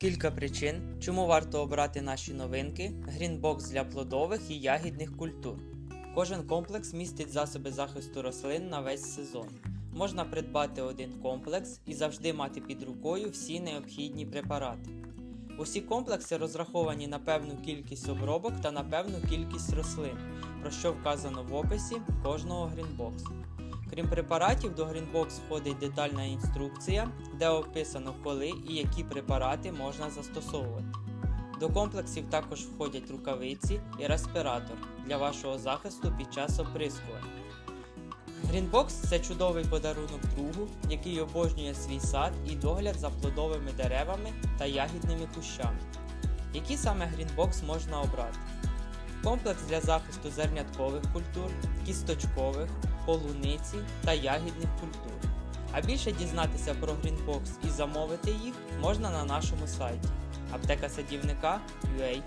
Кілька причин, чому варто обрати наші новинки Грінбокс для плодових і ягідних культур. Кожен комплекс містить засоби захисту рослин на весь сезон. Можна придбати один комплекс і завжди мати під рукою всі необхідні препарати. Усі комплекси розраховані на певну кількість обробок та на певну кількість рослин, про що вказано в описі кожного грінбоксу. Крім препаратів, до Greenbox входить детальна інструкція, де описано, коли і які препарати можна застосовувати. До комплексів також входять рукавиці і респіратор для вашого захисту під час оприскування. Greenbox – це чудовий подарунок другу, який обожнює свій сад і догляд за плодовими деревами та ягідними кущами. Які саме Greenbox можна обрати? Комплекс для захисту зерняткових культур, кісточкових, полуниці та ягідних культур. А більше дізнатися про Greenbox і замовити їх можна на нашому сайті аптека садівника.ua